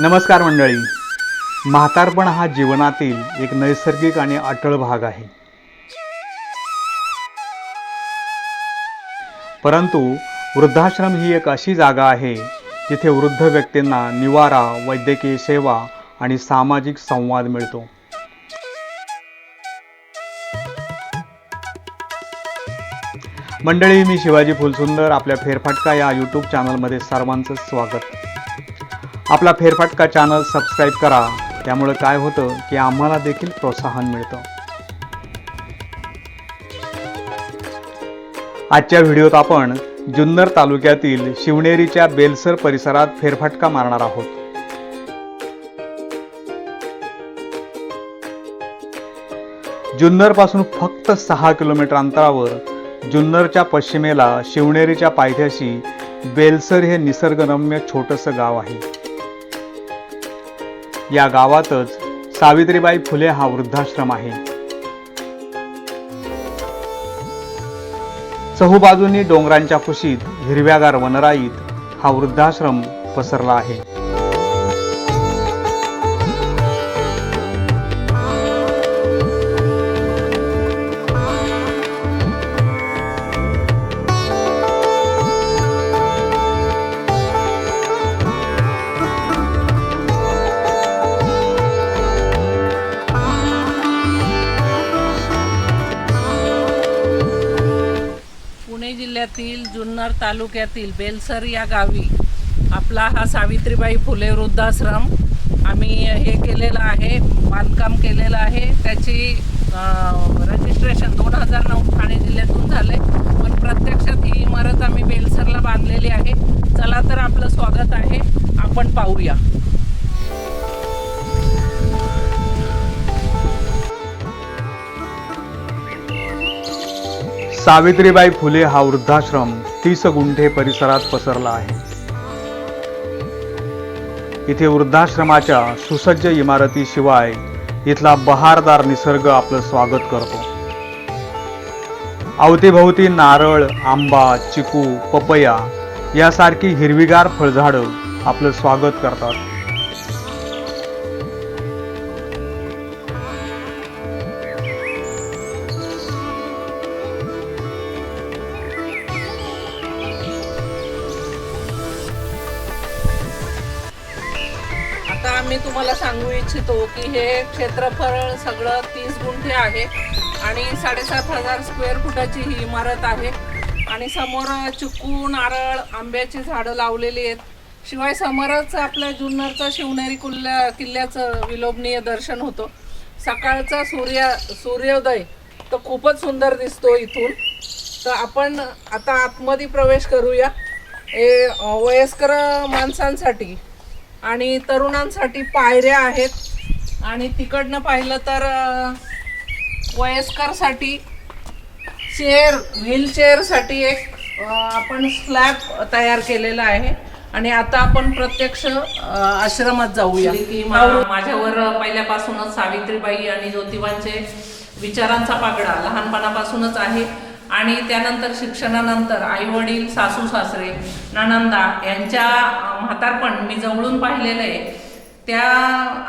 नमस्कार मंडळी. म्हातारपण हा जीवनातील एक नैसर्गिक आणि अटळ भाग आहे. परंतु वृद्धाश्रम ही एक अशी जागा आहे जिथे वृद्ध व्यक्तींना निवारा वैद्यकीय सेवा आणि सामाजिक संवाद मिळतो. मंडळी मी शिवाजी फुलसुंदर आपल्या फेरफटका या यूट्यूब चॅनलमध्ये सर्वांचं स्वागत. आपला फेरफटका चॅनल सबस्क्राईब करा. त्यामुळे काय होतं की आम्हाला देखील प्रोत्साहन मिळतं. आजच्या व्हिडिओत आपण जुन्नर तालुक्यातील शिवनेरीच्या बेलसर परिसरात फेरफटका मारणार आहोत. जुन्नरपासून फक्त सहा किलोमीटर अंतरावर जुन्नरच्या पश्चिमेला शिवनेरीच्या पायथ्याशी बेलसर हे निसर्गरम्य छोटंसं गाव आहे. या गावातच सावित्रीबाई फुले हा वृद्धाश्रम आहे. चहूबाजूंनी डोंगरांच्या कुशीत हिरव्यागार वनराईत हा वृद्धाश्रम पसरला आहे. जुन्नर तालुक्यातील बेलसर या गावी आपला हा सावित्रीबाई फुले वृद्धाश्रम. आम्ही हे केलेलं आहे बांधकाम केलेलं आहे. त्याची रजिस्ट्रेशन दोन हजार नऊ ठाणे जिल्ह्यातून झाले पण प्रत्यक्षात ही इमारत आम्ही बेलसरला बांधलेली आहे. चला तर आपलं स्वागत आहे. आपण पाहूया. सावित्रीबाई फुले हा वृद्धाश्रम. तीस गुंठे परिसरात पसरला आहे. इथे वृद्धाश्रमाच्या सुसज्ज इमारतीशिवाय इथला बहारदार निसर्ग आपलं स्वागत करतो. अवतीभोवती नारळ आंबा चिकू पपया यासारखी हिरवीगार फळझाडं आपलं स्वागत करतात. आता आम्ही तुम्हाला सांगू इच्छितो की हे क्षेत्रफळ सगळं तीस गुंठे आहे आणि साडेसात हजार स्क्वेअर फुटाची ही इमारत आहे. आणि समोर चिकू नारळ आंब्याची झाडं लावलेली आहेत. शिवाय समोरच आपल्या जुन्नरचं शिवनेरी कुल्ल्या किल्ल्याचं विलोभनीय दर्शन होतं. सकाळचा सूर्य सूर्योदय तर खूपच सुंदर दिसतो इथून. तर आपण आता आतमध्ये प्रवेश करूया. हे वयस्कर माणसांसाठी आणि तरुणांसाठी पायऱ्या आहेत. आणि तिकडनं पाहिलं तर वयस्करसाठी चेअर व्हीलचेअरसाठी एक आपण स्लॅब तयार केलेला आहे. आणि आता आपण प्रत्यक्ष आश्रमात जाऊया. की माझ्यावर पहिल्यापासूनच सावित्रीबाई आणि ज्योतिबांचे विचारांचा पागडा लहानपणापासूनच आहे. आणि त्यानंतर शिक्षणानंतर आई वडील सासू सासरे नणंदा यांच्या म्हातारपण मी जवळून पाहिलेलं आहे त्या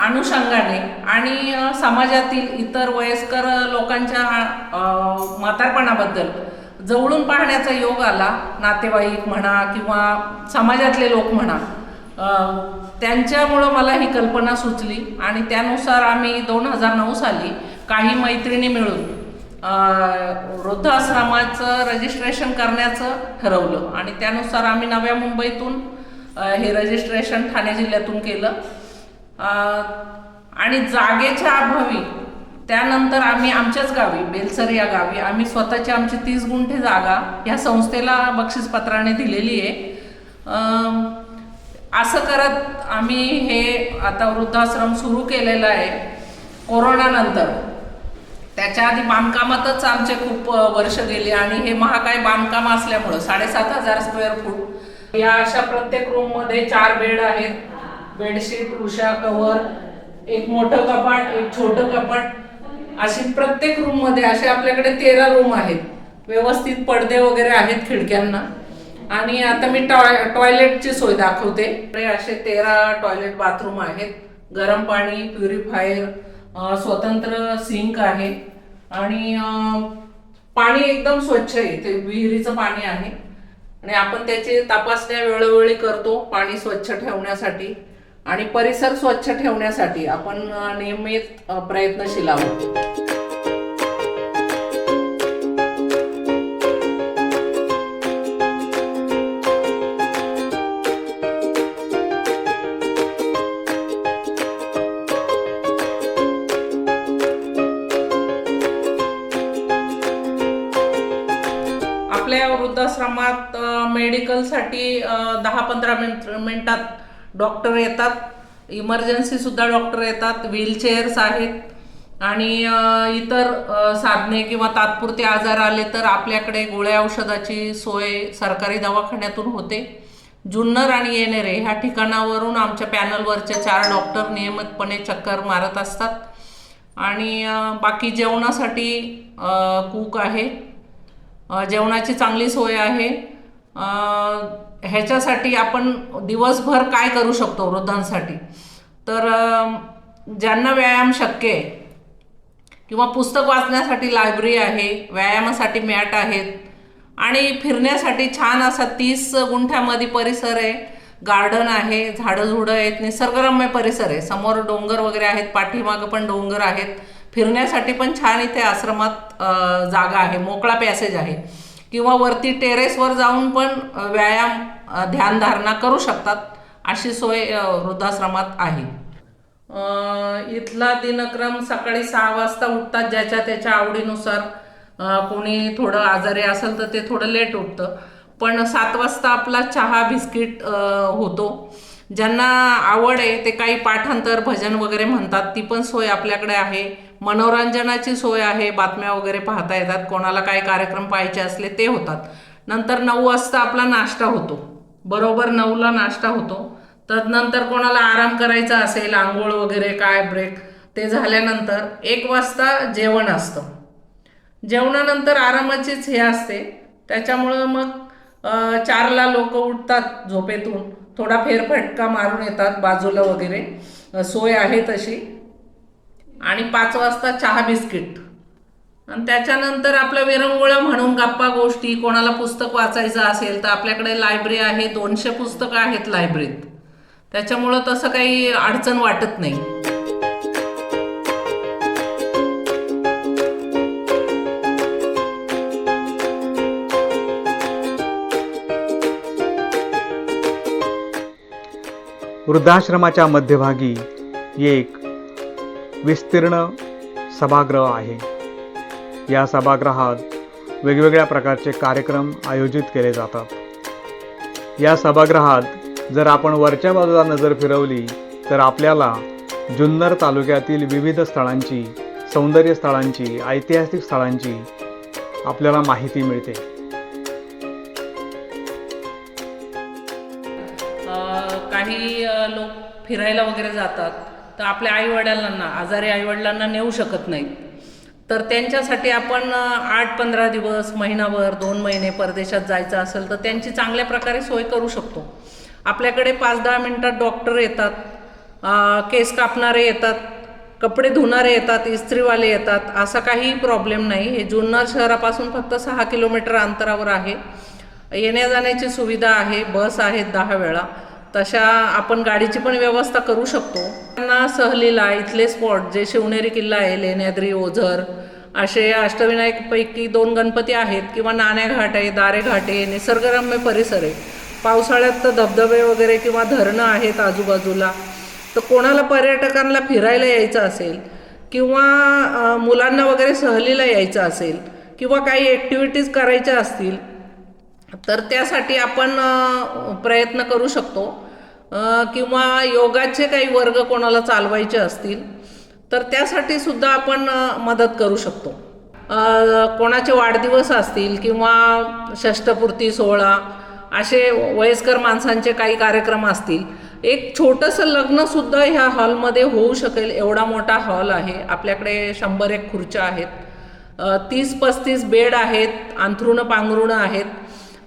अनुषंगाने आणि समाजातील इतर वयस्कर लोकांच्या म्हातारपणाबद्दल जवळून पाहण्याचा योग आला. नातेवाईक म्हणा किंवा समाजातले लोक म्हणा त्यांच्यामुळं मला ही कल्पना सुचली आणि त्यानुसार आम्ही दोन हजार नऊ साली काही मैत्रिणी मिळून वृद्धाश्रमाचं रजिस्ट्रेशन करण्याचं ठरवलं. आणि त्यानुसार आम्ही नव्या मुंबईतून हे रजिस्ट्रेशन ठाणे जिल्ह्यातून केलं. आणि जागेच्या अभावी त्यानंतर आम्ही आमच्याच गावी बेलसर या गावी आम्ही स्वतःची आमची तीस गुंठे जागा ह्या संस्थेला बक्षीसपत्राने दिलेली आहे. असं करत आम्ही हे आता वृद्धाश्रम सुरू केलेलं आहे. कोरोनानंतर त्याच्या आधी बांधकामातच आमचे खूप वर्ष गेले आणि हे महाकाय बांधकाम असल्यामुळं साडेसात हजार स्क्वेअर फूट या अशा प्रत्येक रूममध्ये चार बेड आहेत. बेडशीट उषा कवर एक मोठं कपाट एक छोटं कपाट. अशी प्रत्येक रूममध्ये असे आपल्याकडे तेरा रूम आहेत. व्यवस्थित पडदे वगैरे आहेत खिडक्यांना. आणि आता मी टॉय टॉयलेटची सोय दाखवते. असे तेरा टॉयलेट बाथरूम आहेत. गरम पाणी प्युरिफायर स्वतंत्र सिंक आहे. आणि पाणी एकदम स्वच्छ आहे. ते विहिरीचं पाणी आहे. आणि आपण त्याची तपासण्या वेळोवेळी करतो पाणी स्वच्छ ठेवण्यासाठी. आणि परिसर स्वच्छ ठेवण्यासाठी आपण नियमित प्रयत्नशील आहोत. आश्रमात मेडिकलसाठी दहा पंधरा मिनट मिनटात डॉक्टर येतात. इमर्जन्सीसुद्धा डॉक्टर येतात. व्हीलचेअर्स आहेत. आणि इतर साधने किंवा तात्पुरते आजार आले तर आपल्याकडे गोळ्या औषधाची सोय सरकारी दवाखान्यातून होते. जुन्नर आणि येणेरे ह्या ठिकाणावरून आमच्या पॅनलवरचे चार डॉक्टर नियमितपणे चक्कर मारत असतात. आणि बाकी जेवणासाठी कुक आहे. जेवणाची चांगली सोय आहे. ह्याच्यासाठी आपण दिवसभर काय करू शकतो वृद्धांसाठी? तर ज्यांना व्यायाम शक्य आहे किंवा पुस्तक वाचण्यासाठी लायब्ररी आहे व्यायामासाठी मॅट आहेत आणि फिरण्यासाठी छान असा तीस गुंठ्यामध्ये परिसर आहे. गार्डन आहे झाडं झुडं आहेत निसर्गरम्य परिसर आहे. समोर डोंगर वगैरे आहेत पाठीमागं पण डोंगर आहेत. फिरण्यासाठी पण छान इथे आश्रमात जागा आहे मोकळा पॅसेज आहे. किंवा वरती टेरेसवर जाऊन पण व्यायाम ध्यानधारणा करू शकतात अशी सोय वृद्धाश्रमात आहे. इथला दिनक्रम सकाळी सहा वाजता उठतात ज्याच्या त्याच्या आवडीनुसार कोणी थोडं आजारी असेल तर ते थोडं लेट उठतं. पण सात वाजता आपला चहा बिस्किट होतो. ज्यांना आवड आहे ते काही पाठांतर भजन वगैरे म्हणतात ती पण सोय आपल्याकडे आहे. मनोरंजनाची सोय आहे बातम्या वगैरे पाहता येतात कोणाला काय कार्यक्रम पाहायचे असले ते होतात. नंतर नऊ वाजता आपला नाश्ता होतो. बरोबर नऊला नाश्ता होतो. तदनंतर कोणाला आराम करायचा असेल आंघोळ वगैरे काय ब्रेक ते झाल्यानंतर एक वाजता जेवण असतं. जेवणानंतर आरामाचीच हे असते. त्याच्यामुळं मग चारला लोक उठतात झोपेतून. थोडा फेरफटका मारून येतात बाजूला वगैरे. सोय आहे तशी. आणि पाच वाजता चहा बिस्किट. आणि त्याच्यानंतर आपलं विरंगुळं म्हणून गप्पा गोष्टी कोणाला पुस्तक वाचायचं असेल तर आपल्याकडे लायब्ररी आहे दोनशे पुस्तकं आहेत लायब्ररीत त्याच्यामुळं तसं काही अडचण वाटत नाही. वृद्धाश्रमाच्या मध्यभागी एक विस्तीर्ण सभागृह आहे. या सभागृहात वेगवेगळ्या प्रकारचे कार्यक्रम आयोजित केले जातात. या सभागृहात जर आपण वरच्या बाजूला नजर फिरवली तर आपल्याला जुन्नर तालुक्यातील विविध स्थळांची सौंदर्य स्थळांची ऐतिहासिक स्थळांची आपल्याला माहिती मिळते. काही लोक फिरायला वगैरे जातात. तर आपल्या आईवडिलांना आजारी आईवडिलांना नेऊ शकत नाहीत. तर त्यांच्यासाठी आपण आठ पंधरा दिवस महिनाभर दोन महिने परदेशात जायचं असेल तर त्यांची चांगल्या प्रकारे सोय करू शकतो. आपल्याकडे पाच दहा मिनटात डॉक्टर येतात केस कापणारे येतात कपडे धुणारे येतात इस्त्रीवाले येतात असा काही प्रॉब्लेम नाही. हे जुन्नर शहरापासून फक्त सहा किलोमीटर अंतरावर आहे. येण्या जाण्याची सुविधा आहे बस आहेत दहा वेळा. तशा आपण गाडीची पण व्यवस्था करू शकतो. त्यांना सहलीला इथले स्पॉट जे शिवनेरी किल्ला आहे लेण्याद्री ओझर असे अष्टविनायकपैकी दोन गणपती आहेत किंवा नाण्याघाट आहे दारे घाट आहे निसर्गरम्य परिसर आहे. पावसाळ्यात तर धबधबे वगैरे किंवा धरणं आहेत आजूबाजूला. तर कोणाला पर्यटकांना फिरायला यायचं असेल किंवा मुलांना वगैरे सहलीला यायचं असेल किंवा काही ॲक्टिव्हिटीज करायच्या असतील तर त्यासाठी आपण प्रयत्न करू शकतो. किंवा योगाचे काही वर्ग कोणाला चालवायचे असतील तर त्यासाठी सुद्धा आपण मदत करू शकतो. कोणाचे वाढदिवस असतील किंवा षष्टपूर्ती सोहळा असे वयस्कर माणसांचे काही कार्यक्रम असतील एक छोटंसं लग्नसुद्धा ह्या हॉलमध्ये होऊ शकेल एवढा मोठा हॉल आहे. आपल्याकडे शंभर एक खुर्च्या आहेत. तीस पस्तीस बेड आहेत अंथरुणं पांघरुणं आहेत.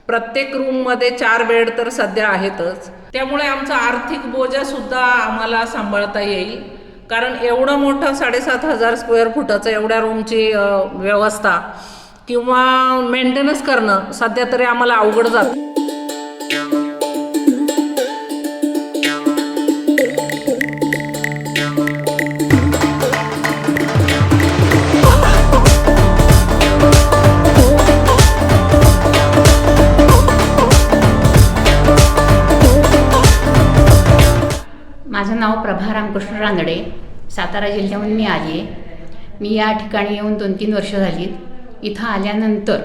प्रत्येक रूममध्ये चार बेड तर सध्या आहेतच. त्यामुळे आमचा आर्थिक बोजासुद्धा आम्हाला सांभाळता येईल. कारण एवढं मोठं साडेसात हजार स्क्वेअर फुटाचं एवढ्या रूमची व्यवस्था किंवा मेंटेनन्स करणं सध्या तरी आम्हाला अवघड जातं. माझं नाव प्रभा रामकृष्ण रानडे सातारा जिल्ह्याहून मी आली आहे. मी या ठिकाणी येऊन दोन तीन वर्ष झाली. इथं आल्यानंतर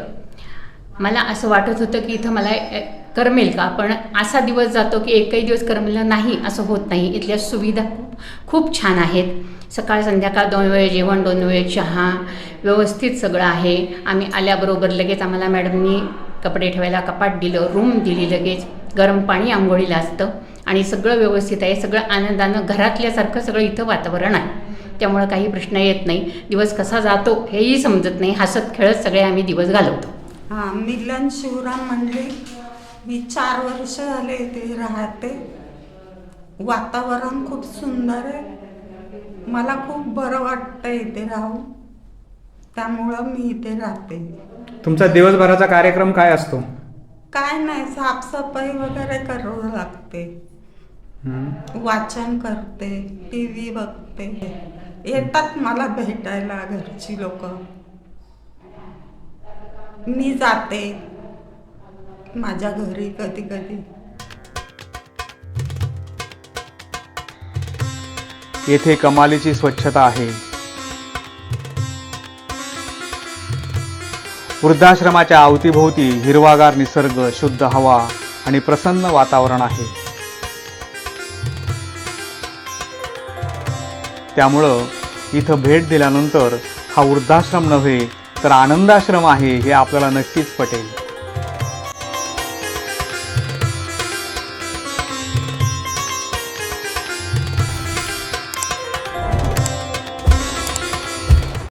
मला असं वाटत होतं की इथं मला करमेल का? पण असा दिवस जातो की एकही दिवस करमेलं नाही असं होत नाही. इथल्या सुविधा खूप खूप छान आहेत. सकाळ संध्याकाळ दोन वेळ जेवण दोन वेळ चहा. व्यवस्थित सगळं आहे. आम्ही आल्याबरोबर लगेच आम्हाला मॅडमनी कपडे ठेवायला कपाट दिलं रूम दिली लगेच. गरम पाणी आंघोळीला असतं आणि सगळं व्यवस्थित आहे. सगळं आनंदानं घरातल्यासारखं सगळं इथं वातावरण आहे. त्यामुळं काही प्रश्न येत नाही. दिवस कसा जातो हेही समजत नाही. हसत खेळत सगळे आम्ही दिवस घालवतो. हा मिलन शिवराम म्हणले मी चार वर्ष झाले इथे राहते. वातावरण खूप सुंदर आहे. मला खूप बरं वाटतं इथे राहून. त्यामुळं मी इथे राहते. तुमचा दिवसभराचा कार्यक्रम काय असतो? काय नाही साफसफाई वगैरे करावं लागते. वाचन करते टी व्ही बघते. येतात मला भेटायला घरची लोक. मी जाते माझ्या घरी कधी कधी. येथे कमालीची स्वच्छता आहे. वृद्धाश्रमाच्या अवतीभोवती हिरवागार निसर्ग शुद्ध हवा आणि प्रसन्न वातावरण आहे. त्यामुळं इथं भेट दिल्यानंतर हा वृद्धाश्रम नव्हे तर आनंदाश्रम आहे हे आपल्याला नक्कीच पटेल.